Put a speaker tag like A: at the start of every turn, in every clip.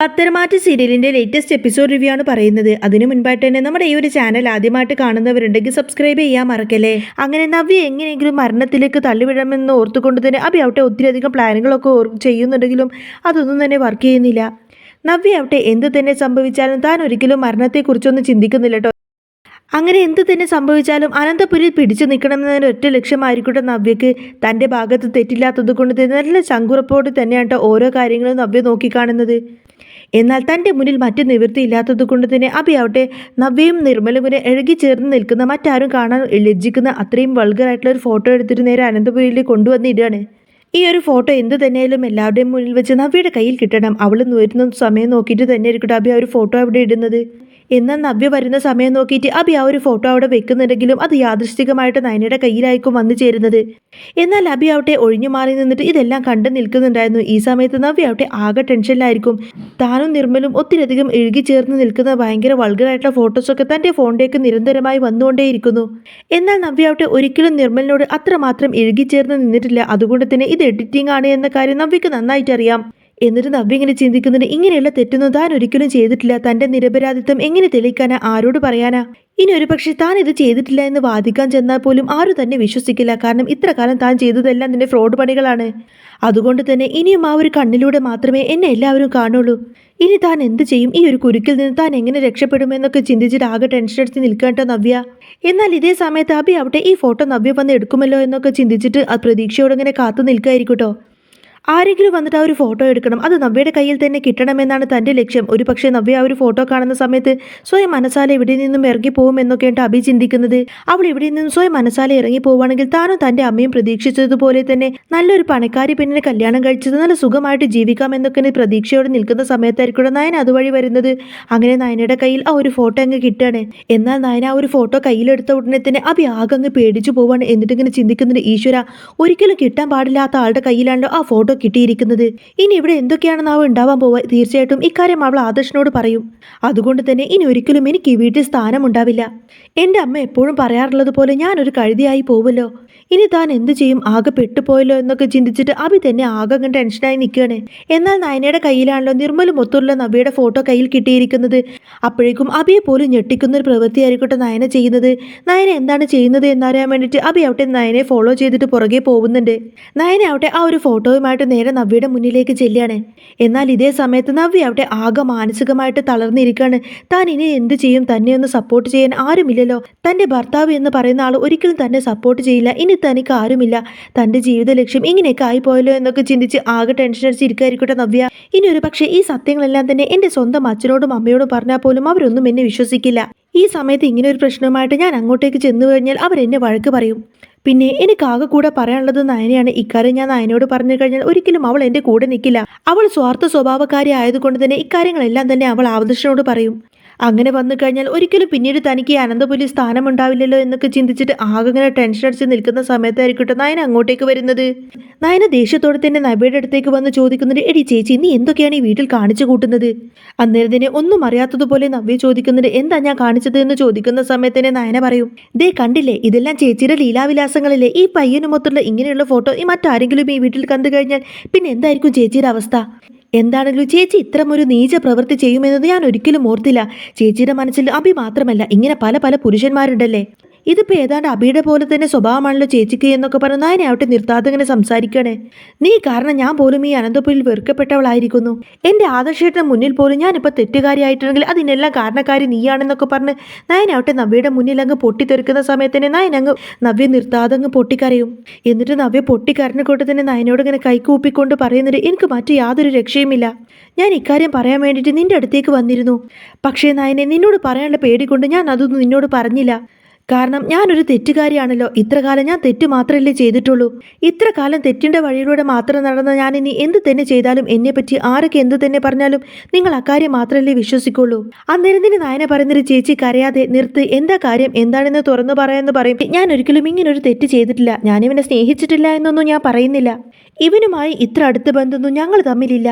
A: പത്തരമാറ്റ് സീരിയലിന്റെ latest episode review ആണ് പറയുന്നത്. അതിനു മുൻപായിട്ട് തന്നെ നമ്മുടെ ഈ ഒരു ചാനൽ ആദ്യമായിട്ട് കാണുന്നവരുണ്ടെങ്കിൽ സബ്സ്ക്രൈബ് ചെയ്യാൻ മറക്കല്ലേ? അങ്ങനെ നവ്യ എങ്ങനെയെങ്കിലും മരണത്തിലേക്ക് തള്ളിവിടണമെന്ന് ഓർത്തുകൊണ്ട് തന്നെ അഭി അവിടെ ഒത്തിരിയധികം പ്ലാനുകളൊക്കെ ചെയ്യുന്നുണ്ടെങ്കിലും അതൊന്നും തന്നെ വർക്ക് ചെയ്യുന്നില്ല. നവ്യ അവിടെ എന്ത് തന്നെ സംഭവിച്ചാലും താൻ ഒരിക്കലും മരണത്തെക്കുറിച്ചൊന്നും ചിന്തിക്കുന്നില്ല കേട്ടോ അങ്ങനെ എന്ത് തന്നെ സംഭവിച്ചാലും അനന്തപുരിൽ പിടിച്ചു നിൽക്കണമെന്നതിന് ഒറ്റ ലക്ഷ്യമായിരിക്കട്ടെ നവ്യക്ക്. തന്റെ ഭാഗത്ത് തെറ്റില്ലാത്തത് കൊണ്ട് തന്നെ നല്ല ചങ്കുറപ്പോട് തന്നെയാണ് ഓരോ കാര്യങ്ങളും നവ്യ നോക്കിക്കാണുന്നത്. എന്നാൽ തന്റെ മുന്നിൽ മറ്റു നിവൃത്തി ഇല്ലാത്തത് കൊണ്ട് തന്നെ അഭിയാവട്ടെ നവ്യയും നിർമ്മലും കൂടെ ചേർന്ന് നിൽക്കുന്ന മറ്റാരും കാണാൻ ലജ്ജിക്കുന്ന അത്രയും വൾഗറായിട്ടുള്ള ഒരു ഫോട്ടോ എടുത്തിട്ട് നേരെ അനന്തപുരിയിലേക്ക് കൊണ്ടുവന്നിടുകയാണ് ഈ ഒരു ഫോട്ടോ എന്ത് തന്നെയായാലും എല്ലാവരുടെയും മുന്നിൽ വെച്ച് നവ്യയുടെ കയ്യിൽ കിട്ടണം. അവൾ വരുന്ന സമയം നോക്കിയിട്ട് തന്നെ ആയിരിക്കട്ടെ അഭി ആ ഒരു ഫോട്ടോ അവിടെ ഇടുന്നത്. എന്നാൽ നവ്യ വരുന്ന സമയം നോക്കിയിട്ട് അഭി ആ ഒരു ഫോട്ടോ അവിടെ വെക്കുന്നുണ്ടെങ്കിലും അത് യാദൃശ്ചികമായിട്ട് നയനയുടെ കയ്യിലായിരിക്കും വന്നു ചേരുന്നത്. എന്നാൽ അഭി അവിടെ ഒഴിഞ്ഞു മാറി നിന്നിട്ട് ഇതെല്ലാം കണ്ടു നിൽക്കുന്നുണ്ടായിരുന്നു. ഈ സമയത്ത് നവ്യ അവിടെ ആകെ ടെൻഷനിലായിരിക്കും. താനും നിർമ്മലും ഒത്തിരിയധികം എഴുകി ചേർന്ന് നിൽക്കുന്ന ഭയങ്കര വൾഗറായിട്ടുള്ള ഫോട്ടോസൊക്കെ തന്റെ ഫോണിലേക്ക് നിരന്തരമായി വന്നുകൊണ്ടേയിരിക്കുന്നു. എന്നാൽ നവ്യ അവിടെ ഒരിക്കലും നിർമ്മലിനോട് അത്രമാത്രം എഴുകി ചേർന്ന് നിന്നിട്ടില്ല. അതുകൊണ്ട് തന്നെ ഇത് എഡിറ്റിംഗ് ആണ് എന്ന കാര്യം നവ്യക്ക് നന്നായിട്ട് അറിയാം എന്നിട്ട് നവ്യ ഇങ്ങനെ ചിന്തിക്കുന്നുണ്ട് ഇങ്ങനെയുള്ള തെറ്റൊന്നും താൻ ഒരിക്കലും ചെയ്തിട്ടില്ല. തന്റെ നിരപരാധിത്വം എങ്ങനെ തെളിയിക്കാനാ ആരോട് പറയാനാ? ഇനി ഒരു പക്ഷേ താൻ ഇത് ചെയ്തിട്ടില്ല എന്ന് വാദിക്കാൻ ചെന്നാൽ പോലും ആരും തന്നെ വിശ്വസിക്കില്ല. കാരണം ഇത്ര കാലം താൻ ചെയ്തതെല്ലാം നിന്റെ ഫ്രോഡ് പണികളാണ്. അതുകൊണ്ട് തന്നെ ഇനിയും ആ ഒരു കണ്ണിലൂടെ മാത്രമേ എന്നെ എല്ലാവരും കാണുള്ളൂ. ഇനി താൻ എന്ത് ചെയ്യും? ഈ ഒരു കുരുക്കിൽ നിന്ന് താൻ എങ്ങനെ രക്ഷപ്പെടുമെന്നൊക്കെ ചിന്തിച്ചിട്ട് ആകെ ടെൻഷൻ അടിച്ച് നിൽക്കേണ്ട നവ്യ. എന്നാൽ ഇതേ സമയത്ത് അബി അവിടെ ഈ ഫോട്ടോ നവ്യ വന്ന് എടുക്കുമല്ലോ എന്നൊക്കെ ചിന്തിച്ചിട്ട് പ്രതീക്ഷയോടെ ഇങ്ങനെ കാത്തു നിൽക്കായിരിക്കട്ടോ ആരെങ്കിലും വന്നിട്ട് ആ ഒരു ഫോട്ടോ എടുക്കണം. അത് നവ്യയുടെ കയ്യിൽ തന്നെ കിട്ടണമെന്നാണ് തന്റെ ലക്ഷ്യം. ഒരു പക്ഷേ നവ്യ ആ ഒരു ഫോട്ടോ കാണുന്ന സമയത്ത് സ്വയം മനസ്സാലെ ഇവിടെ നിന്നും ഇറങ്ങി പോകുമെന്നൊക്കെയാണ് അഭി ചിന്തിക്കുന്നത്. അവൾ ഇവിടെ നിന്നും സ്വയം മനസ്സാലെ ഇറങ്ങി പോവുകയാണെങ്കിൽ താനും തന്റെ അമ്മയും പ്രതീക്ഷിച്ചതുപോലെ തന്നെ നല്ലൊരു പണക്കാരി പെണ്ണിനെ കല്യാണം കഴിച്ചത് നല്ല സുഖമായിട്ട് ജീവിക്കാമെന്നൊക്കെ പ്രതീക്ഷയോടെ നിൽക്കുന്ന സമയത്തായിരിക്കും നയൻ അതുവഴി വരുന്നത്. അങ്ങനെ നയനയുടെ കയ്യിൽ ആ ഒരു ഫോട്ടോ അങ്ങ് കിട്ടുകയാണ്. എന്നാൽ നയന ആ ഒരു ഫോട്ടോ കയ്യിലെടുത്ത ഉടനെ തന്നെ അഭി ആകെ അങ്ങ് പേടിച്ചു പോവാണ് എന്നിട്ടിങ്ങനെ ചിന്തിക്കുന്നുണ്ട് ഈശ്വര ഒരിക്കലും കിട്ടാൻ പാടില്ലാത്ത ആളുടെ കയ്യിലാണല്ലോ ആ ഫോട്ടോ കിട്ടിയിരിക്കുന്നത്? ഇനി ഇവിടെ എന്തൊക്കെയാണെന്നാവും ഉണ്ടാവാൻ പോവാ തീർച്ചയായിട്ടും ഇക്കാര്യം അവൾ ആദർശനോട് പറയും. അതുകൊണ്ട് തന്നെ ഇനി ഒരിക്കലും എനിക്ക് ഈ വീട്ടിൽ സ്ഥാനമുണ്ടാവില്ല. എന്റെ അമ്മ എപ്പോഴും പറയാറുള്ളത് പോലെ ഞാനൊരു കഴുതിയായി പോവല്ലോ ഇനി താൻ എന്തു ചെയ്യും? ആകെ പെട്ടുപോയല്ലോ എന്നൊക്കെ ചിന്തിച്ചിട്ട് അഭി തന്നെ ആകെ അങ്ങ് ടെൻഷനായി നിൽക്കുകയാണ് എന്നാൽ നയനയുടെ കയ്യിലാണല്ലോ നിർമ്മലും മൊത്തമുള്ള നബിയുടെ ഫോട്ടോ കയ്യിൽ കിട്ടിയിരിക്കുന്നത്. അപ്പോഴേക്കും അഭിയെ പോലും ഞെട്ടിക്കുന്ന ഒരു പ്രവൃത്തിയായിരിക്കട്ടെ നയന ചെയ്യുന്നത്. നയന എന്താണ് ചെയ്യുന്നത് എന്നറിയാൻ വേണ്ടിയിട്ട് അഭി അവിടെ നയനെ ഫോളോ ചെയ്തിട്ട് പുറകെ പോകുന്നുണ്ട്. നയന അവിടെ ആ ഒരു ഫോട്ടോയുമായിട്ട് നേരെ നവ്യയുടെ മുന്നിലേക്ക് ചെല്ലുകയാണ്. എന്നാൽ ഇതേ സമയത്ത് നവ്യ അവിടെ ആകെ മാനസികമായിട്ട് തളർന്നിരിക്കുകയാണ്. താൻ ഇനി എന്ത് ചെയ്യും? തന്നെ ഒന്ന് സപ്പോർട്ട് ചെയ്യാൻ ആരുമില്ലല്ലോ. തന്റെ ഭർത്താവ് എന്ന് പറയുന്ന ആൾ ഒരിക്കലും തന്നെ സപ്പോർട്ട് ചെയ്യില്ല. ഇനി തനിക്ക് ആരുമില്ല തന്റെ ജീവിത ലക്ഷ്യം ഇങ്ങനെയൊക്കെ ആയിപ്പോയല്ലോ എന്നൊക്കെ ചിന്തിച്ച് ആകെ ടെൻഷൻ അടിച്ചിരിക്കായിരിക്കട്ടെ നവ്യ. ഇനി ഒരു പക്ഷേ ഈ സത്യങ്ങളെല്ലാം തന്നെ എന്റെ സ്വന്തം അച്ഛനോടും അമ്മയോടും പറഞ്ഞാൽ പോലും അവരൊന്നും എന്നെ വിശ്വസിക്കില്ല. ഈ സമയത്ത് ഇങ്ങനെ ഒരു പ്രശ്നവുമായിട്ട് ഞാൻ അങ്ങോട്ടേക്ക് ചെന്നു കഴിഞ്ഞാൽ അവരെന്നെ വഴക്ക് പറയും. പിന്നെ എനിക്ക് ആകെ കൂടെ പറയാനുള്ളത് നയനയാണ്. ഇക്കാര്യം ഞാൻ നയനോട് പറഞ്ഞു കഴിഞ്ഞാൽ ഒരിക്കലും അവൾ എന്റെ കൂടെ നിൽക്കില്ല. അവൾ സ്വാർത്ഥ സ്വഭാവക്കാരി ആയതുകൊണ്ട് തന്നെ ഇക്കാര്യങ്ങളെല്ലാം തന്നെ അവൾ ആദർശനോട് പറയും. അങ്ങനെ വന്നു കഴിഞ്ഞാൽ ഒരിക്കലും പിന്നീട് തനിക്ക് ഈ അനന്തപുരി സ്ഥാനമുണ്ടാവില്ലല്ലോ എന്നൊക്കെ ചിന്തിച്ചിട്ട് ആകെ ഇങ്ങനെ ടെൻഷൻ അടിച്ച് നിൽക്കുന്ന സമയത്തായിരിക്കട്ടെ നയന അങ്ങോട്ടേക്ക് വരുന്നത്. നയന ദേഷ്യത്തോടെ തന്നെ നബിയുടെ അടുത്തേക്ക് വന്ന് ചോദിക്കുന്നുണ്ട് എടി ചേച്ചി നീ എന്തൊക്കെയാണ് ഈ വീട്ടിൽ കാണിച്ചു കൂട്ടുന്നത്? അന്നേരം തന്നെ ഒന്നും അറിയാത്തതുപോലെ നവ്യ ചോദിക്കുന്നുണ്ട് എന്താ ഞാൻ കാണിച്ചത്? എന്ന് ചോദിക്കുന്ന സമയത്ത് തന്നെ നയന പറയും ദേ കണ്ടില്ലേ ഇതെല്ലാം ചേച്ചിയുടെ ലീലാവിലാസങ്ങളിലെ ഈ പയ്യനുമൊത്തുള്ള ഇങ്ങനെയുള്ള ഫോട്ടോ ഈ മറ്റാരെങ്കിലും ഈ വീട്ടിൽ കണ്ടു കഴിഞ്ഞാൽ പിന്നെ എന്തായിരിക്കും ചേച്ചിയുടെ അവസ്ഥ? എന്താണെങ്കിലും ചേച്ചി ഇത്തരമൊരു നീച പ്രവൃത്തി ചെയ്യുമെന്നത് ഞാൻ ഒരിക്കലും ഓർത്തില്ല. ചേച്ചിയുടെ മനസ്സിൽ അഭി മാത്രമല്ല ഇങ്ങനെ പല പല പുരുഷന്മാരുണ്ടല്ലേ? ഇതിപ്പോൾ ഏതാണ്ട് അബിയുടെ പോലെ തന്നെ സ്വഭാവമാണല്ലോ ചേച്ചിക്ക് എന്നൊക്കെ പറഞ്ഞ് നായനെ ആവട്ടെ നിർത്താതെ ഇങ്ങനെ സംസാരിക്കണേ. നീ കാരണം ഞാൻ പോലും ഈ അനന്തപുരിൽ വെറുക്കപ്പെട്ടവളായിരിക്കുന്നു. എന്റെ ആദർശേട്ടന് മുന്നിൽ പോലും ഞാനിപ്പോൾ തെറ്റുകാരിയായിട്ടുണ്ടെങ്കിൽ അതിനെല്ലാം കാരണക്കാരി നീയാണെന്നൊക്കെ പറഞ്ഞ് നായനാവട്ടെ നവ്യയുടെ മുന്നിൽ അങ്ങ് പൊട്ടിത്തെറുക്കുന്ന സമയത്ത് തന്നെ നായൻ അങ്ങ് നവ്യ നിർത്താതെ അങ്ങ് പൊട്ടിക്കരയും. എന്നിട്ട് നവ്യ പൊട്ടിക്കരഞ്ഞ കൂട്ട് തന്നെ നായനോട് ഇങ്ങനെ കൈക്കൂപ്പിക്കൊണ്ട് പറയുന്നുണ്ട് എനിക്ക് മറ്റു യാതൊരു രക്ഷയുമില്ല. ഞാൻ ഇക്കാര്യം പറയാൻ വേണ്ടിയിട്ട് നിന്റെ അടുത്തേക്ക് വന്നിരുന്നു. പക്ഷേ നായനെ നിന്നോട് പറയാനുള്ള പേടി കൊണ്ട് ഞാൻ അതൊന്നും നിന്നോട് പറഞ്ഞില്ല. കാരണം ഞാനൊരു തെറ്റുകാരിയാണല്ലോ. ഇത്ര കാലം ഞാൻ തെറ്റ് മാത്രമല്ലേ ചെയ്തിട്ടുള്ളൂ. ഇത്ര കാലം തെറ്റിന്റെ വഴിയിലൂടെ മാത്രം നടന്ന ഞാൻ ഇനി എന്ത് തന്നെ ചെയ്താലും എന്നെപ്പറ്റി ആരൊക്കെ എന്ത് തന്നെ പറഞ്ഞാലും നിങ്ങൾ അക്കാര്യം മാത്രമല്ലേ വിശ്വസിക്കുള്ളൂ. അന്നേരം തന്നെ നായന പറയുന്നൊരു ചേച്ചി കരയാതെ നിർത്ത് എന്താ കാര്യം? എന്താണെന്ന് തുറന്നു പറയാമെന്ന് പറയും. ഞാൻ ഒരിക്കലും ഇങ്ങനൊരു തെറ്റ് ചെയ്തിട്ടില്ല. ഞാൻ ഇവനെ സ്നേഹിച്ചിട്ടില്ല എന്നൊന്നും ഞാൻ പറയുന്നില്ല. ഇവനുമായി ഇത്ര അടുത്ത ബന്ധമൊന്നും ഞങ്ങൾ തമ്മിലില്ല.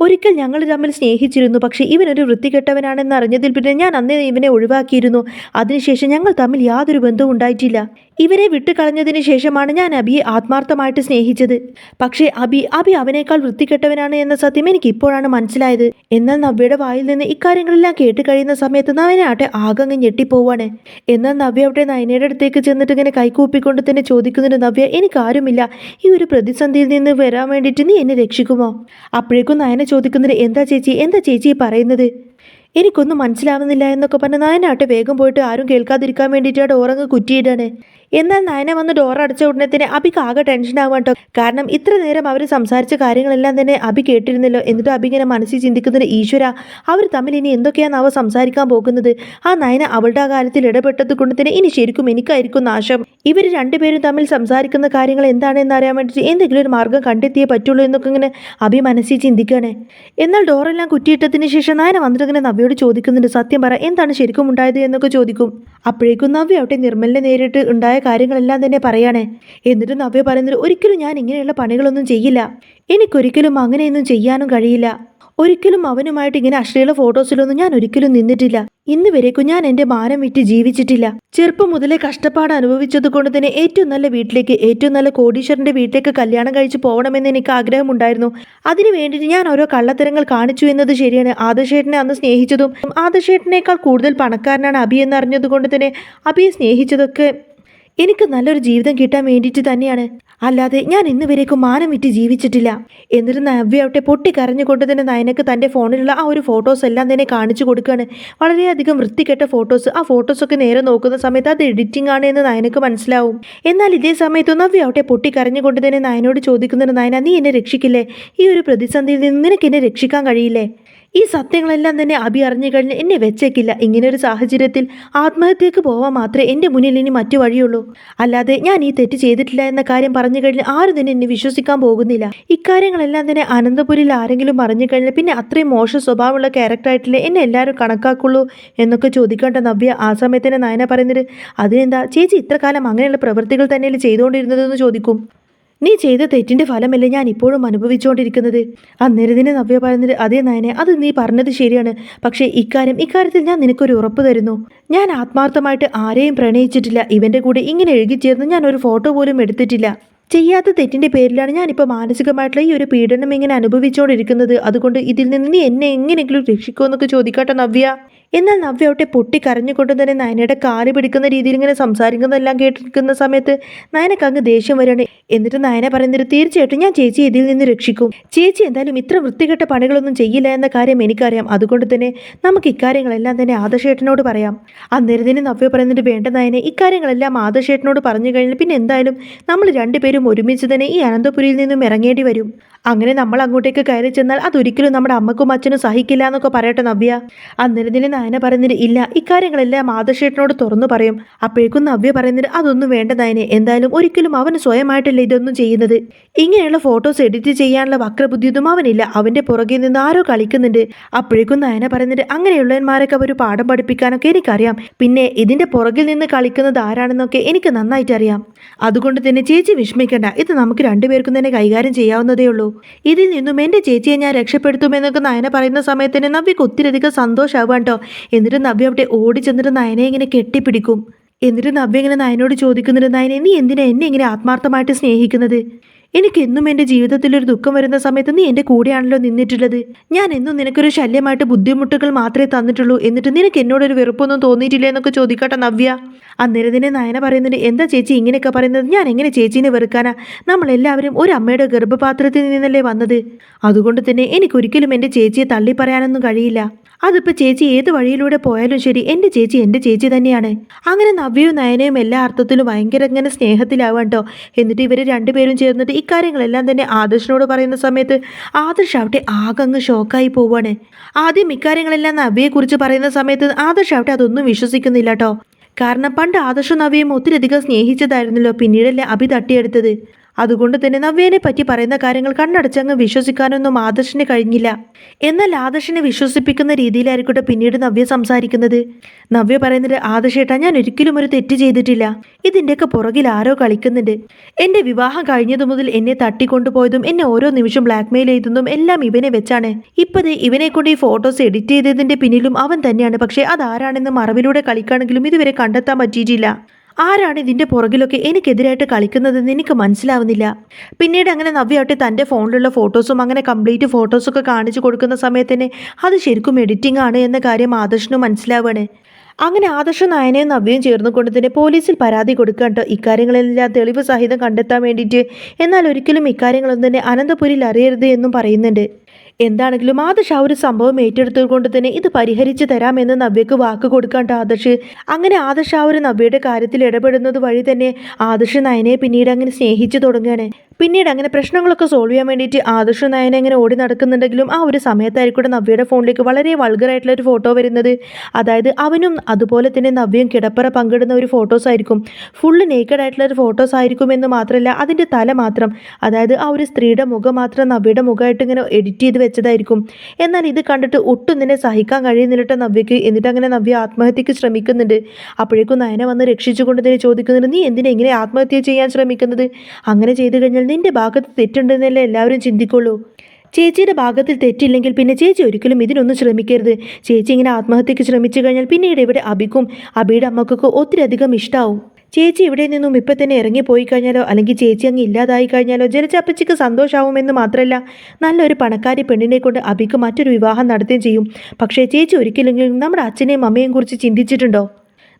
A: ഒരിക്കൽ ഞങ്ങൾ തമ്മിൽ സ്നേഹിച്ചിരുന്നു പക്ഷേ ഇവനൊരു വൃത്തികെട്ടവനാണെന്ന് അറിഞ്ഞതിൽ പിന്നെ ഞാൻ അന്നേ ഇവനെ ഒഴിവാക്കിയിരുന്നു. അതിനുശേഷം ഞങ്ങൾ തമ്മിൽ യാതൊരു ബന്ധവും ഉണ്ടായിട്ടില്ല. ഇവരെ വിട്ടുകളഞ്ഞതിന് ശേഷമാണ് ഞാൻ അബിയെ ആത്മാർത്ഥമായിട്ട് സ്നേഹിച്ചത്. പക്ഷേ അബി അബി അവനേക്കാൾ വൃത്തികെട്ടവനാണ് എന്ന സത്യം എനിക്ക് ഇപ്പോഴാണ് മനസ്സിലായത്. എന്നാൽ നവ്യയുടെ വായിൽ നിന്ന് ഇക്കാര്യങ്ങളെല്ലാം കേട്ട് കഴിയുന്ന സമയത്ത് നവനാട്ടെ ആകങ്ങ് ഞെട്ടിപ്പോവാണ്. എന്നാൽ നവ്യ അവിടെ നയനയുടെ അടുത്തേക്ക് ചെന്നിട്ട് ഇങ്ങനെ കൈകൂപ്പിക്കൊണ്ട് തന്നെ ചോദിക്കുന്നുണ്ട് നവ്യ എനിക്കാരുമില്ല. ഈ ഒരു പ്രതിസന്ധിയിൽ നിന്ന് വരാൻ വേണ്ടിയിട്ട് നീ എന്നെ രക്ഷിക്കുമോ? അപ്പോഴേക്കും നയന ചോദിക്കുന്നത് എന്താ ചേച്ചി എന്താ ചേച്ചി പറയുന്നത്? എനിക്കൊന്നും മനസ്സിലാവുന്നില്ല എന്നൊക്കെ പറഞ്ഞ് നയനാട്ടെ വേഗം പോയിട്ട് ആരും കേൾക്കാതിരിക്കാൻ വേണ്ടിയിട്ട് ആ ഡോറങ്ങ് കുറ്റിയിടാണ്. എന്നാൽ നയന വന്ന് ഡോർ അടച്ച ഉടനെ തന്നെ അബിക്ക് ആകെ ടെൻഷൻ ആവാൻ കേട്ടോ കാരണം ഇത്ര നേരം അവർ സംസാരിച്ച കാര്യങ്ങളെല്ലാം തന്നെ അബി കേട്ടിരുന്നല്ലോ. എന്നിട്ട് അബി ഇങ്ങനെ മനസ്സിൽ ചിന്തിക്കുന്നതിന് ഈശ്വര അവർ തമ്മിൽ ഇനി എന്തൊക്കെയാണ് അവ സംസാരിക്കാൻ പോകുന്നത്? ആ നയന അവളുടെ ആ കാര്യത്തിൽ ഇടപെട്ടത് കൊണ്ട് തന്നെ ഇനി ശരിക്കും എനിക്കായിരിക്കും നാശം. ഇവർ രണ്ടുപേരും തമ്മിൽ സംസാരിക്കുന്ന കാര്യങ്ങൾ എന്താണെന്ന് അറിയാൻ വേണ്ടിയിട്ട് എന്തെങ്കിലും ഒരു മാർഗം കണ്ടെത്തിയേ പറ്റുള്ളൂ എന്നൊക്കെ ഇങ്ങനെ അബി മനസ്സിൽ ചിന്തിക്കുകയാണ് എന്നാൽ ഡോറെല്ലാം കുറ്റിയിട്ടതിന് ശേഷം നയന വന്നിട്ട് ഇങ്ങനെ നവ്യോട് ചോദിക്കുന്നുണ്ട്. സത്യം പറ എന്താണ് ശരിക്കും ഉണ്ടായത് എന്നൊക്കെ ചോദിക്കും. അപ്പോഴേക്കും നവ്യ അവിടെ നിർമ്മലിനെ നേരിട്ട് ഉണ്ടായ കാര്യങ്ങളെല്ലാം തന്നെ പറയാണ്. എന്നിട്ട് നവ്യ പറയുന്നത് ഒരിക്കലും ഞാൻ ഇങ്ങനെയുള്ള പണികളൊന്നും ചെയ്യില്ല. എനിക്കൊരിക്കലും അങ്ങനെയൊന്നും ചെയ്യാനും കഴിയില്ല. ഒരിക്കലും അവനുമായിട്ട് ഇങ്ങനെ അശ്ലീല ഫോട്ടോസിലൊന്നും ഞാൻ ഒരിക്കലും നിന്നിട്ടില്ല. ഇന്ന് വരേക്കും ഞാൻ എന്റെ മാനം വിറ്റ് ജീവിച്ചിട്ടില്ല. ചെറുപ്പം മുതലേ കഷ്ടപ്പാട് അനുഭവിച്ചത് കൊണ്ട് തന്നെ ഏറ്റവും നല്ല വീട്ടിലേക്ക് ഏറ്റവും നല്ല കോടീശ്വരന്റെ വീട്ടിലേക്ക് കല്യാണം കഴിച്ച് പോകണമെന്ന് എനിക്ക് ആഗ്രഹമുണ്ടായിരുന്നു. അതിനു വേണ്ടിയിട്ട് ഞാൻ ഓരോ കള്ളത്തരങ്ങൾ കാണിച്ചു എന്നത് ശരിയാണ്. ആദർശേട്ടനെ അന്ന് സ്നേഹിച്ചതും ആദർശേട്ടനേക്കാൾ കൂടുതൽ പണക്കാരനാണ് അബി എന്ന് അറിഞ്ഞത് കൊണ്ട് തന്നെ അബിയെ സ്നേഹിച്ചതൊക്കെ എനിക്ക് നല്ലൊരു ജീവിതം കിട്ടാൻ വേണ്ടിയിട്ട് തന്നെയാണ്. അല്ലാതെ ഞാൻ ഇന്ന് വരേക്കും മാനം വിറ്റ് ജീവിച്ചിട്ടില്ല. എന്നിട്ട് നവ്യ അവിടെ പൊട്ടിക്കരഞ്ഞുകൊണ്ട് തന്നെ നയനക്ക് തന്റെ ഫോണിലുള്ള ആ ഒരു ഫോട്ടോസ് എല്ലാം തന്നെ കാണിച്ചു കൊടുക്കുകയാണ്. വളരെയധികം വൃത്തികെട്ട ഫോട്ടോസ് ആ ഫോട്ടോസൊക്കെ നേരെ നോക്കുന്ന സമയത്ത് അത് എഡിറ്റിംഗ് ആണ് എന്ന് നയനക്ക് മനസ്സിലാവും. എന്നാൽ ഇതേ സമയത്ത് നവ്യ അവിടെ പൊട്ടിക്കരഞ്ഞുകൊണ്ട് തന്നെ നയനോട് ചോദിക്കുന്നുണ്ട് നയന നീ എന്നെ രക്ഷിക്കില്ലേ? ഈ ഒരു പ്രതിസന്ധിയിൽ നിന്ന് നിനക്ക് എന്നെ രക്ഷിക്കാൻ കഴിയില്ലേ? ഈ സത്യങ്ങളെല്ലാം തന്നെ അഭി അറിഞ്ഞു കഴിഞ്ഞ് എന്നെ വെച്ചേക്കില്ല. ഇങ്ങനെ ഒരു സാഹചര്യത്തിൽ ആത്മഹത്യക്ക് പോവാൻ മാത്രമേ എന്റെ മുന്നിൽ ഇനി മറ്റു വഴിയുള്ളൂ. അല്ലാതെ ഞാൻ ഈ തെറ്റ് ചെയ്തിട്ടില്ല എന്ന കാര്യം പറഞ്ഞു കഴിഞ്ഞ് ആരും തന്നെ എന്നെ വിശ്വസിക്കാൻ പോകുന്നില്ല. ഇക്കാര്യങ്ങളെല്ലാം തന്നെ അനന്തപുരിയിൽ ആരെങ്കിലും പറഞ്ഞു കഴിഞ്ഞാൽ പിന്നെ അത്രയും മോശ സ്വഭാവമുള്ള ക്യാരക്ടറായിട്ടില്ലേ എന്നെ എല്ലാവരും കണക്കാക്കുള്ളൂ എന്നൊക്കെ ചോദിക്കേണ്ട നവ്യ ആ സമയത്ത് തന്നെ നയന പറയുന്നത് അതിനെന്താ? ചേച്ചി ഇത്ര കാലം അങ്ങനെയുള്ള പ്രവൃത്തികൾ തന്നെയല്ലേ ചെയ്തുകൊണ്ടിരുന്നതെന്ന് ചോദിക്കും. നീ ചെയ്ത തെറ്റിന്റെ ഫലമല്ലേ ഞാൻ ഇപ്പോഴും അനുഭവിച്ചുകൊണ്ടിരിക്കുന്നത്? അന്നേരത്തിന് നവ്യ പറയുന്നത് അതേ നയനെ അത് നീ പറഞ്ഞത് ശരിയാണ്. പക്ഷേ ഇക്കാര്യം ഇക്കാര്യത്തിൽ ഞാൻ നിനക്കൊരു ഉറപ്പ് തരുന്നു. ഞാൻ ആത്മാർത്ഥമായിട്ട് ആരെയും പ്രണയിച്ചിട്ടില്ല. ഇവന്റെ കൂടെ ഇങ്ങനെ എഴുകി എഴുകിച്ചേർന്ന് ഞാൻ ഒരു ഫോട്ടോ പോലും എടുത്തിട്ടില്ല. ചെയ്യാത്ത തെറ്റിന്റെ പേരിലാണ് ഞാനിപ്പോൾ മാനസികമായിട്ടുള്ള ഈ ഒരു പീഡനം ഇങ്ങനെ അനുഭവിച്ചുകൊണ്ടിരിക്കുന്നത് അതുകൊണ്ട് ഇതിൽ നിന്ന് നീ എന്നെ എങ്ങനെയെങ്കിലും രക്ഷിക്കുമെന്നൊക്കെ ചോദിക്കട്ടെ നവ്യ. എന്നാൽ നവ്യ അവിടെ പൊട്ടിക്കരഞ്ഞുകൊണ്ട് തന്നെ നയനയുടെ കാൽ പിടിക്കുന്ന രീതിയിൽ ഇങ്ങനെ സംസാരിക്കുന്നതെല്ലാം കേട്ടിരിക്കുന്ന സമയത്ത് നയനക്ക് അങ്ങ് ദേഷ്യം വരികയാണ്. എന്നിട്ട് നയന പറയുന്നത് തീർച്ചയായിട്ടും ഞാൻ ചേച്ചി ഇതിൽ നിന്ന് രക്ഷിക്കും. ചേച്ചി എന്തായാലും ഇത്ര വൃത്തികെട്ട പണികളൊന്നും ചെയ്യില്ല എന്ന കാര്യം എനിക്കറിയാം. അതുകൊണ്ട് തന്നെ നമുക്ക് ഇക്കാര്യങ്ങളെല്ലാം തന്നെ ആദർശേട്ടനോട് പറയാം. അന്നേരത്തിന് നവ്യ പറയുന്നത് വേണ്ട നയനെ ഇക്കാര്യങ്ങളെല്ലാം ആദർശേട്ടനോട് പറഞ്ഞു കഴിഞ്ഞാൽ പിന്നെ എന്തായാലും നമ്മൾ രണ്ടുപേരും ഒരുമിച്ച് തന്നെ ഈ അനന്തപുരിയിൽ നിന്നും ഇറങ്ങേണ്ടി വരും. അങ്ങനെ നമ്മൾ അങ്ങോട്ടേക്ക് കയറി ചെന്നാൽ അതൊരിക്കലും നമ്മുടെ അമ്മക്കും അച്ഛനും സഹിക്കില്ല എന്നൊക്കെ പറയട്ടെ നവ്യ. അന്നേരത്തിന് നയന പറയുന്നത് ഇല്ല ഇക്കാര്യങ്ങളെല്ലാം മാധശേട്ടനോട് തുറന്നു പറയും. അപ്പോഴേക്കും നവ്യ പറയുന്നത് അതൊന്നും വേണ്ട നയനെ എന്തായാലും ഒരിക്കലും അവന് സ്വയമായിട്ടല്ല ഇതൊന്നും ചെയ്യുന്നത്. ഇങ്ങനെയുള്ള ഫോട്ടോസ് എഡിറ്റ് ചെയ്യാനുള്ള വക്രബുദ്ധിയൊന്നും അവനില്ല അവന്റെ പുറകിൽ നിന്ന് ആരോ കളിക്കുന്നുണ്ട്. അപ്പോഴേക്കും നയന പറയുന്നത് അങ്ങനെയുള്ളവന്മാരൊക്കെ ഒരു പാഠം പഠിപ്പിക്കാനൊക്കെ എനിക്കറിയാം. പിന്നെ ഇതിന്റെ പുറകിൽ നിന്ന് കളിക്കുന്നത് ആരാണെന്നൊക്കെ എനിക്ക് നന്നായിട്ട് അറിയാം അതുകൊണ്ട് തന്നെ ചേച്ചി വിഷമിക്കണ്ട ഇത് നമുക്ക് രണ്ടുപേർക്കും തന്നെ കൈകാര്യം ചെയ്യാവുന്നതേ ഉള്ളൂ. ഇതിൽ നിന്നും എന്റെ ചേച്ചിയെ ഞാൻ രക്ഷപ്പെടുത്തുമെന്നൊക്കെ നയന പറയുന്ന സമയത്ത് തന്നെ നവ്യക്ക് ഒത്തിരിയധികം സന്തോഷമാവാൻ കേട്ടോ. എന്നിട്ട് നവ്യ അവിടെ ഓടി ചെന്നിട്ട് നയനെ ഇങ്ങനെ കെട്ടിപ്പിടിക്കും. എന്നിട്ട് നവ്യ ഇങ്ങനെ നയനോട് ചോദിക്കുന്നുണ്ട് നയനെ നീ എന്തിനാ എന്നെ ഇങ്ങനെ ആത്മാർത്ഥമായിട്ട് സ്നേഹിക്കുന്നത്? എനിക്ക് എന്നും എന്റെ ജീവിതത്തിൽ ഒരു ദുഃഖം വരുന്ന സമയത്ത് നീ എന്റെ കൂടെയാണല്ലോ നിന്നിട്ടുള്ളത്. ഞാൻ എന്നും നിനക്കൊരു ശല്യമായിട്ട് ബുദ്ധിമുട്ടുകൾ മാത്രമേ തന്നിട്ടുള്ളൂ എന്നിട്ട് നിനക്ക് എന്നോടൊരു വെറുപ്പൊന്നും തോന്നിയിട്ടില്ല എന്നൊക്കെ ചോദിക്കട്ടെ നവ്യ. അന്നേരം തന്നെ നയന പറയുന്നുണ്ട് എന്താ ചേച്ചി ഇങ്ങനെയൊക്കെ പറയുന്നത്? ഞാൻ എങ്ങനെ ചേച്ചീനെ വെറുക്കാനാ? നമ്മളെല്ലാവരും ഒരു അമ്മയുടെ ഗർഭപാത്രത്തിൽ നിന്നല്ലേ വന്നത്. അതുകൊണ്ട് തന്നെ എനിക്കൊരിക്കലും എന്റെ ചേച്ചിയെ തള്ളി പറയാനൊന്നും കഴിയില്ല. അതിപ്പോൾ ചേച്ചി ഏത് വഴിയിലൂടെ പോയാലും ശരി എന്റെ ചേച്ചി എന്റെ ചേച്ചി തന്നെയാണ്. അങ്ങനെ നവ്യയും നയനയും എല്ലാ അർത്ഥത്തിലും ഭയങ്കര ഇങ്ങനെ സ്നേഹത്തിലാവാൻ കേട്ടോ എന്നിട്ട് ഇവർ രണ്ടുപേരും ചേർന്നിട്ട് ഇക്കാര്യങ്ങളെല്ലാം തന്നെ ആദർശിനോട് പറയുന്ന സമയത്ത് ആദർശ് അവിടെ ആകെ അങ്ങ് ഷോക്കായി പോവാണ്. ആദ്യം ഇക്കാര്യങ്ങളെല്ലാം നവ്യയെക്കുറിച്ച് പറയുന്ന സമയത്ത് ആദർശ് അവിടെ അതൊന്നും വിശ്വസിക്കുന്നില്ല കേട്ടോ കാരണം പണ്ട് ആദർശ നവ്യയും ഒത്തിരിയധികം സ്നേഹിച്ചതായിരുന്നല്ലോ പിന്നീടല്ലേ അഭി തട്ടിയെടുത്തത്. അതുകൊണ്ട് തന്നെ നവ്യനെ പറ്റി പറയുന്ന കാര്യങ്ങൾ കണ്ണടച്ചങ്ങ് വിശ്വസിക്കാനൊന്നും ആദർശിന് കഴിഞ്ഞില്ല. എന്നാൽ ആദർശിനെ വിശ്വസിപ്പിക്കുന്ന രീതിയിലായിരിക്കട്ടെ പിന്നീട് നവ്യ സംസാരിക്കുന്നത്. നവ്യ പറയുന്നത് ആദർശേട്ടാ ഞാൻ ഒരിക്കലും ഒരു തെറ്റ് ചെയ്തിട്ടില്ല. ഇതിന്റെയൊക്കെ പുറകിൽ ആരോ കളിക്കുന്നുണ്ട്. എന്റെ വിവാഹം കഴിഞ്ഞതു മുതൽ എന്നെ തട്ടിക്കൊണ്ടുപോയതും എന്നെ ഓരോ നിമിഷം ബ്ലാക്ക്മെയിൽ ചെയ്തതും എല്ലാം ഇവനെ വെച്ചാണ്. ഇപ്പത് ഇവനെ കൊണ്ട് ഈ ഫോട്ടോസ് എഡിറ്റ് ചെയ്തതിന്റെ പിന്നിലും അവൻ തന്നെയാണ്. പക്ഷേ അതാരാണെന്ന് മറവിലൂടെ കളിക്കാണെങ്കിലും ഇതുവരെ കണ്ടെത്താൻ പറ്റിയിട്ടില്ല. ആരാണ് ഇതിന്റെ പുറകിലൊക്കെ എനിക്കെതിരായിട്ട് കളിക്കുന്നതെന്ന് എനിക്ക് മനസ്സിലാവുന്നില്ല. പിന്നീട് അങ്ങനെ നവ്യാവട്ടെ തന്റെ ഫോണിലുള്ള ഫോട്ടോസും അങ്ങനെ കംപ്ലീറ്റ് ഫോട്ടോസൊക്കെ കാണിച്ചു കൊടുക്കുന്ന സമയത്ത് തന്നെ അത് ശരിക്കും എഡിറ്റിംഗ് ആണ് എന്ന കാര്യം ആദർശനു മനസ്സിലാവുകയാണ് അങ്ങനെ ആദർശ നായനെയും നവ്യയും ചേർന്നുകൊണ്ട് തന്നെ പോലീസിൽ പരാതി കൊടുക്കാണ്ട് ഇക്കാര്യങ്ങളെല്ലാം തെളിവ് സഹിതം കണ്ടെത്താൻ വേണ്ടിയിട്ട് എന്നാൽ ഒരിക്കലും ഇക്കാര്യങ്ങളൊന്നും തന്നെ അനന്തപുരിയിൽ അറിയരുത് എന്നും പറയുന്നുണ്ട്. എന്താണെങ്കിലും ആദർശ് ആ ഒരു സംഭവം ഏറ്റെടുത്തുകൊണ്ട് തന്നെ ഇത് പരിഹരിച്ചു തരാമെന്ന് നവ്യക്ക് വാക്ക് കൊടുക്കാണ്ട് ആദർശ്. അങ്ങനെ ആദർശ് ആ ഒരു നവ്യയുടെ കാര്യത്തിൽ ഇടപെടുന്നത് വഴി തന്നെ ആദർശ് നയനെ പിന്നീട് അങ്ങനെ സ്നേഹിച്ചു തുടങ്ങുകയാണ്. പിന്നീട് അങ്ങനെ പ്രശ്നങ്ങളൊക്കെ സോൾവ് ചെയ്യാൻ വേണ്ടിയിട്ട് ആദർശ നയനെ ഇങ്ങനെ ഓടി നടക്കുന്നുണ്ടെങ്കിലും ആ ഒരു സമയത്തായിരിക്കും നവ്യയുടെ ഫോണിലേക്ക് വളരെ വൾഗറായിട്ടുള്ള ഒരു ഫോട്ടോ വരുന്നത്. അതായത് അവനും അതുപോലെ തന്നെ നവ്യം കിടപ്പറ പങ്കിടുന്ന ഒരു ഫോട്ടോസ് ആയിരിക്കും. ഫുള്ള് നേക്കഡ് ആയിട്ടുള്ള ഒരു ഫോട്ടോസ് ആയിരിക്കും എന്ന് മാത്രമല്ല അതിന്റെ തല മാത്രം അതായത് ആ ഒരു സ്ത്രീയുടെ മുഖം മാത്രം നവ്യയുടെ മുഖമായിട്ട് ഇങ്ങനെ എഡിറ്റ് ചെയ്ത് വെച്ചതായിരിക്കും. എന്നാൽ ഇത് കണ്ടിട്ട് ഒട്ടും തന്നെ സഹിക്കാൻ കഴിയുന്നില്ല നവ്യക്ക് എന്നിട്ട് അങ്ങനെ നവ്യ ആത്മഹത്യക്ക് ശ്രമിക്കുന്നുണ്ട്. അപ്പോഴേക്കും നയന വന്ന് രക്ഷിച്ചുകൊണ്ട് തന്നെ ചോദിക്കുന്നുണ്ട് നീ എന്തിനാ ഇങ്ങനെ ആത്മഹത്യ ചെയ്യാൻ ശ്രമിക്കുന്നത്? അങ്ങനെ ചെയ്തു കഴിഞ്ഞാൽ നിന്റെ ഭാഗത്ത് തെറ്റുണ്ടെന്നല്ലേ എല്ലാവരും ചിന്തിക്കുള്ളൂ. ചേച്ചിയുടെ ഭാഗത്തിൽ തെറ്റില്ലെങ്കിൽ പിന്നെ ചേച്ചി ഒരിക്കലും ഇതിനൊന്നും ശ്രമിക്കരുത്. ചേച്ചി ഇങ്ങനെ ആത്മഹത്യക്ക് ശ്രമിച്ചു കഴിഞ്ഞാൽ പിന്നീട് ഇവിടെ അബിക്കും അബിയുടെ അമ്മക്കൊക്കെ ഒത്തിരി അധികം ഇഷ്ടാവും. ചേച്ചി ഇവിടെ നിന്നും ഇപ്പം തന്നെ ഇറങ്ങിപ്പോയി കഴിഞ്ഞാലോ അല്ലെങ്കിൽ ചേച്ചി അങ്ങ് ഇല്ലാതായി കഴിഞ്ഞാലോ ജലച്ചപ്പച്ചിക്ക് സന്തോഷമാവുമെന്ന് മാത്രമല്ല നല്ലൊരു പണക്കാരി പെണ്ണിനെ കൊണ്ട് അബിക്ക് മറ്റൊരു വിവാഹം നടത്തുകയും ചെയ്യും. പക്ഷേ ചേച്ചി ഒരിക്കലെങ്കിലും നമ്മുടെ അച്ഛനെയും അമ്മയെയും കുറിച്ച് ചിന്തിച്ചിട്ടുണ്ടോ?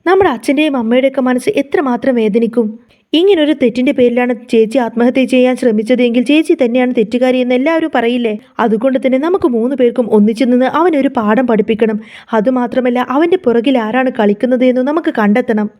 A: നമ്മുടെ അച്ഛന്റെയും അമ്മയുടെയൊക്കെ മനസ്സ് എത്രമാത്രം വേദനിക്കും? ഇങ്ങനൊരു തെറ്റിന്റെ പേരിലാണ് ചേച്ചി ആത്മഹത്യ ചെയ്യാൻ ശ്രമിച്ചതെങ്കിൽ ചേച്ചി തന്നെയാണ് തെറ്റുകാരി എന്ന് എല്ലാവരും പറയില്ലേ? അതുകൊണ്ട് തന്നെ നമുക്ക് മൂന്ന് പേർക്കും ഒന്നിച്ചു നിന്ന് അവനൊരു പാഠം പഠിപ്പിക്കണം. അതുമാത്രമല്ല അവന്റെ പുറകിൽ ആരാണ് കളിക്കുന്നത് എന്ന് നമുക്ക് കണ്ടെത്തണം.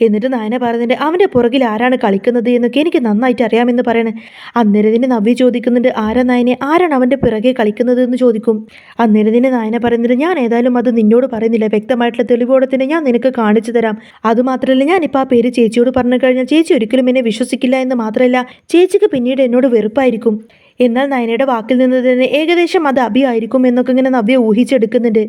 A: എന്നിട്ട് നായന പറയുന്നുണ്ട് അവന്റെ പുറകിൽ ആരാണ് കളിക്കുന്നത് എന്നൊക്കെ എനിക്ക് നന്നായിട്ട് അറിയാമെന്ന് പറയണേ. അന്നേരത്തിന് നവ്യ ചോദിക്കുന്നുണ്ട് ആരാ നയനെ? ആരാണ് അവന്റെ പിറകെ കളിക്കുന്നത് എന്ന് ചോദിക്കും? അന്നേരത്തിന് നായന പറയുന്നുണ്ട് ഞാൻ ഏതായാലും അത് നിന്നോട് പറയുന്നില്ല. വ്യക്തമായിട്ടുള്ള തെളിവോടെ തന്നെ ഞാൻ നിനക്ക് കാണിച്ചു തരാം. അതുമാത്രമല്ല ഞാനിപ്പോൾ ആ പേര് ചേച്ചിയോട് പറഞ്ഞു കഴിഞ്ഞാൽ ചേച്ചി ഒരിക്കലും എന്നെ വിശ്വസിക്കില്ല എന്ന് മാത്രമല്ല ചേച്ചിക്ക് പിന്നീട് എന്നോട് വെറുപ്പായിരിക്കും. എന്നാൽ നയനയുടെ വാക്കിൽ നിന്ന് തന്നെ ഏകദേശം അത് അഭിയായിരിക്കും എന്നൊക്കെ ഇങ്ങനെ നവ്യ ഊഹിച്ചെടുക്കുന്നുണ്ട്.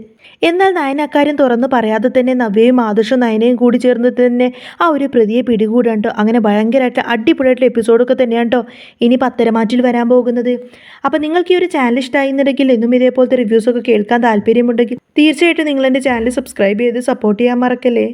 A: എന്നാൽ നയന അക്കാര്യം തുറന്ന് പറയാതെ തന്നെ നവ്യയും ആദർശവും നയനയും കൂടി ചേർന്ന് തന്നെ ആ ഒരു പ്രതിയെ പിടികൂടാണ് ട്ടോ അങ്ങനെ ഭയങ്കരമായിട്ട് അടിപൊളിയായിട്ടുള്ള എപ്പിസോഡൊക്കെ തന്നെയാണ് കേട്ടോ ഇനി പത്തരമാറ്റിൽ വരാൻ പോകുന്നത്? അപ്പോൾ നിങ്ങൾക്ക് ഈ ഒരു ചാനൽ ഇഷ്ടമായിരുന്നുണ്ടെങ്കിൽ എന്നും ഇതേപോലത്തെ റിവ്യൂസൊക്കെ കേൾക്കാൻ താല്പര്യമുണ്ടെങ്കിൽ തീർച്ചയായിട്ടും നിങ്ങൾ എന്റെ ചാനൽ സബ്സ്ക്രൈബ് ചെയ്ത് സപ്പോർട്ട് ചെയ്യാൻ മറക്കല്ലേ?